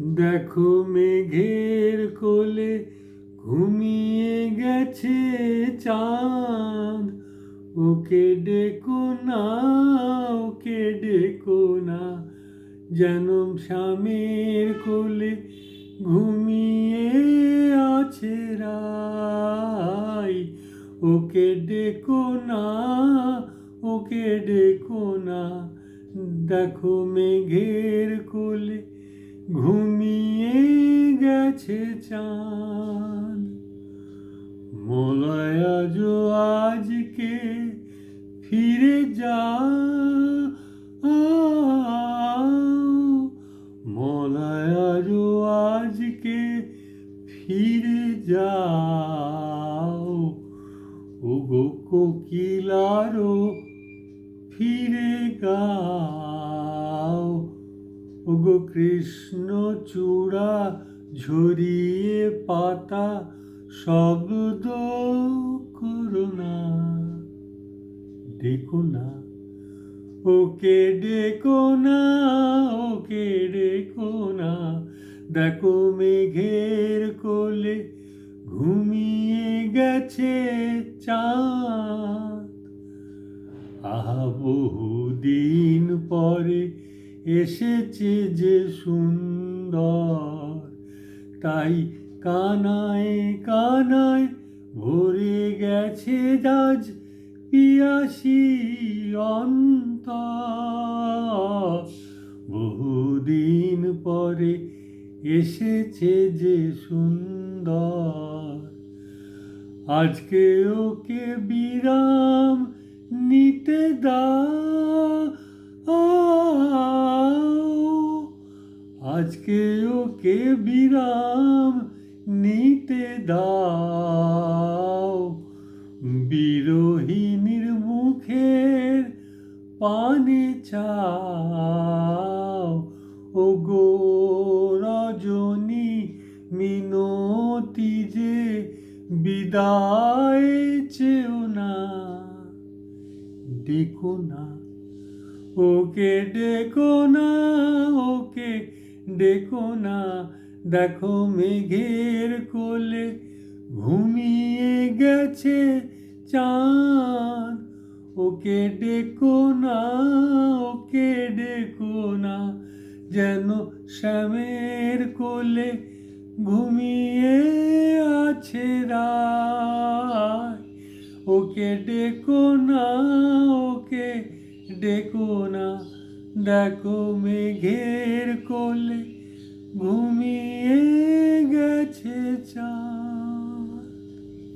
দেখো মেঘের কোলে ঘুমিয়ে গেছে চাঁদ। ওকে ডেকো না, ওকে ডেকো না, যেন স্বামীর কোলে ঘুমিয়ে আছে রাই। ওকে ডেকো না, ওকে ডেকো না, দেখো মেঘের কোলে ঘুমিয়ে গেছে চাঁদ। মলয়া জো আজকে ফিরে যা। মলয়া জো আজকে ফিরে যাও। ওগো কোকিলারো ফিরে গাও। ওগো কৃষ্ণ চূড়া, ঝরিয়ে পাতা, শব্দ করুণা দেখো না, ওকে ডেকো না, ওকে ডেকো না। দেখো মেঘের কোলে ঘুমিয়ে গেছে চাঁদ। আহা বহুদিন পরে এসেছে যে সুন্দর। তাই কানায় কানায় ভরে গেছে যাজ পিয়াসি অন্ত বহুদিন পরে এসেছে যে সুন্দর। আজকে ওকে বিরাম নিতে দাও। আজকে ওকে বিরাম নিতে দাও। বিরোহিনীর মুখের পানে চাও। ও গো রজনী, মিনতি যে বিদায় চেও না। ডেকো না, ওকে ডেকো না, ওকে ডেকো না, দেখো মেঘের কোলে ঘুমিয়ে গেছে চাঁদ। ওকে ডেকো না, ওকে ডেকো না, যেন শ্যামের কোলে ঘুমিয়ে আছে রায় ওকে ডেকো না, ওকে ডেকো না দেখো মেঘের কোলে ঘুমিয়ে গেছে চা